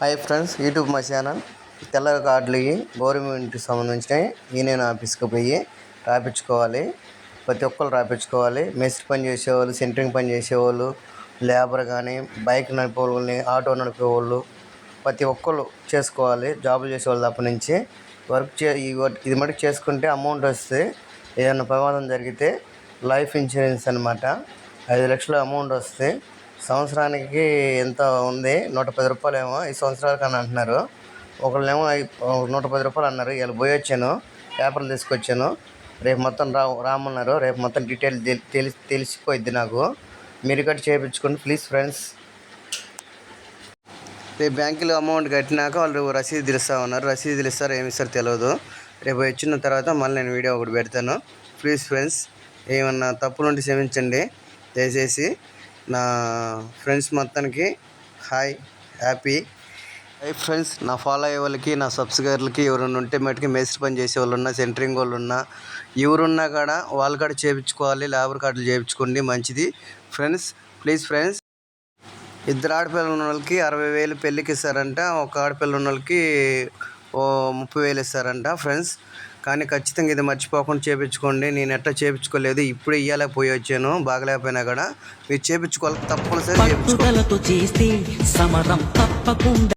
Hi friends YouTube మా channel తెల్ల కార్డులు గవర్నమెంట్కి సంబంధించినవి యూనియన్ ఆఫీస్కి పోయి రాపించుకోవాలి ప్రతి ఒక్కరు రాపించుకోవాలి మేస్త్రి పని చేసేవాళ్ళు సెంటరింగ్ పని చేసేవాళ్ళు లేబర్ కానీ బైక్ నడిపే వాళ్ళని ఆటో నడిపే వాళ్ళు ప్రతి ఒక్కరు చేసుకోవాలి. జాబులు చేసేవాళ్ళు అప్పటి నుంచి వర్క్ చే ఈ వర్క్ ఇది మటుకు చేసుకుంటే అమౌంట్ వస్తే ఏదైనా ప్రమాదం జరిగితే లైఫ్ ఇన్సూరెన్స్ అనమాట ఐదు లక్షల అమౌంట్ వస్తే సంవత్సరానికి ఎంత ఉంది? నూట పది రూపాయలు ఏమో ఈ సంవత్సరాలకు అని అంటున్నారు. ఒకళ్ళేమో నూట పది రూపాయలు అన్నారు. ఇలా పోయి వచ్చాను పేపర్లు తీసుకొచ్చాను. రేపు మొత్తం రా రామన్నారు. రేపు మొత్తం డీటెయిల్ తెలి తెలిసి తెలిసిపోయిద్ది నాకు. మీరు కట్టి చేయించుకోండి ప్లీజ్ ఫ్రెండ్స్. రేపు బ్యాంకులో అమౌంట్ కట్టినాక వాళ్ళు రసీదులు ఇస్తా ఉన్నారు. రసీదులు ఇస్తారో ఏమి ఇస్తారో తెలియదు రేపు వచ్చిన తర్వాత మళ్ళీ నేను వీడియో ఒకటి పెడతాను. ప్లీజ్ ఫ్రెండ్స్ ఏమన్నా తప్పులు ఉంటే క్షమించండి. దయచేసి నా ఫ్రెండ్స్ మొత్తానికి హాయ్ హ్యాపీ. హై ఫ్రెండ్స్ నా ఫాలో అయ్యే వాళ్ళకి నా సబ్స్క్రైబర్లకి ఎవరైనా ఉంటే మటుకి మేస్త్రి పని చేసే వాళ్ళు ఉన్నా సెంటరింగ్ వాళ్ళు ఉన్నా ఎవరున్నా కూడా వాళ్ళ కాడ చేయించుకోవాలి లేబర్ కార్డులు చేయించుకోండి మంచిది. ఫ్రెండ్స్ ప్లీజ్ ఫ్రెండ్స్ ఇద్దరు ఆడపిల్లలు ఉన్న వాళ్ళకి అరవై వేలు పెళ్ళికి ఇస్తారంట. ఒక ఆడపిల్ల ఉన్న వాళ్ళకి ముప్పై వేలు ఇస్తారంట ఫ్రెండ్స్. కానీ ఖచ్చితంగా ఇది మర్చిపోకుండా చేయించుకోండి నేను ఎట్లా చేయించుకోలేదు ఇప్పుడే ఇయ్యాలే పోయి వచ్చాను బాగలేకపోయినా కూడా. మీరు చేపించుకోవాలి తప్పనిసరి చేస్తే సమరం తప్పకుండా